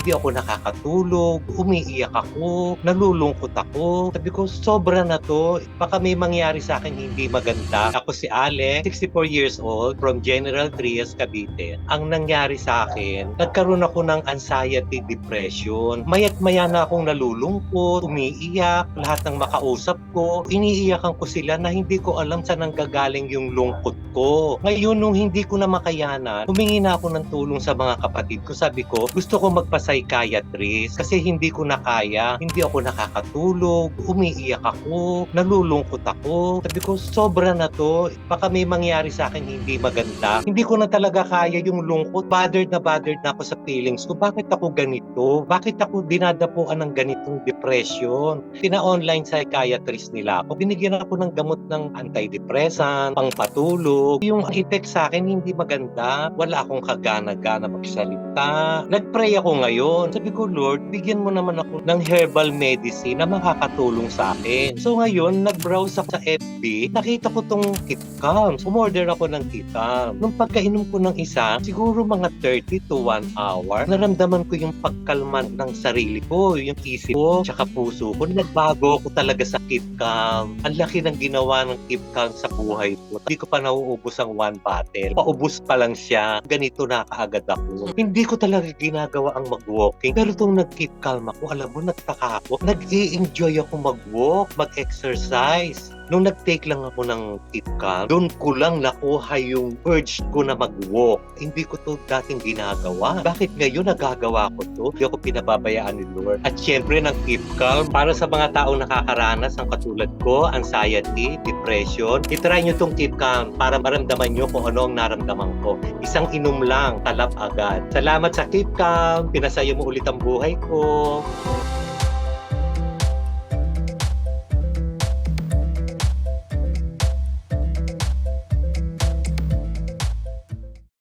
Hindi ako nakakatulog, umiiyak ako, nalulungkot ako. Sabi ko, sobra na to. Baka may mangyari sa akin hindi maganda. Ako si Ale, 64 years old, from General Trias, Cavite. Ang nangyari sa akin, nagkaroon ako ng anxiety depression. Mayat maya na akong nalulungkot, umiiyak, lahat ng makausap ko, iniiyakan ko sila na hindi ko alam saan nanggagaling yung lungkot ko. Ngayon, nung hindi ko na makayanan, humingi na ako ng tulong sa mga kapatid ko. Sabi ko, gusto ko magpa-psychiatrist kasi hindi ko na kaya. Hindi ako nakakatulog, umiiyak ako, nalulungkot ako. Sabi ko, sobra na to. Baka may mangyari sa akin hindi maganda. Hindi ko na talaga kaya yung lungkot. Bothered na bothered na ako sa feelings ko. Bakit ako ganito? Bakit ako dinadapuan ng ganitong depression? Pina-online psychiatrist nila ako. Binigyan ako ng gamot ng antidepressant, pangpatulog. Yung effect sa akin hindi maganda. Wala akong kagana-gana magsalita. Nag-pray ako ngayon. Sabi ko, Lord, bigyan mo naman ako ng herbal medicine na makakatulong sa akin. So ngayon, nag-browse ako sa FB. Nakita ko tong Kitcam. Umorder ako ng Kitcam. Nung pagkainom ko ng isa, siguro mga 30 to 1 hour, naramdaman ko yung pagkalman ng sarili ko, yung isip ko, tsaka puso ko. Nagbago ako talaga sa Kitcam. Ang laki ng ginawa ng Kitcam sa buhay ko. Hindi ko pa nauubos ang one bottle. Paubos pa lang siya. Ganito na kaagad ako. Hindi ko talaga ginagawa ang mag-walking. Pero itong nag-keep calm ako, alam mo, nagtaka ako. Nag-i-enjoy ako mag-walk, mag-exercise. Nung nag-take lang ako ng calm, doon ko lang nakuha yung urge ko na mag-walk. Hindi ko to dating ginagawa. Bakit ngayon nagagawa ko to? Hindi ako pinababayaan ni Lord. At syempre ng calm, para sa mga taong nakakaranas ng katulad ko, anxiety, depression, itry nyo tong calm para maramdaman nyo kung ano ang naramdaman ko. Isang inom lang, talap agad. Salamat sa keep calm. Pinasaya mo ulit ang buhay ko.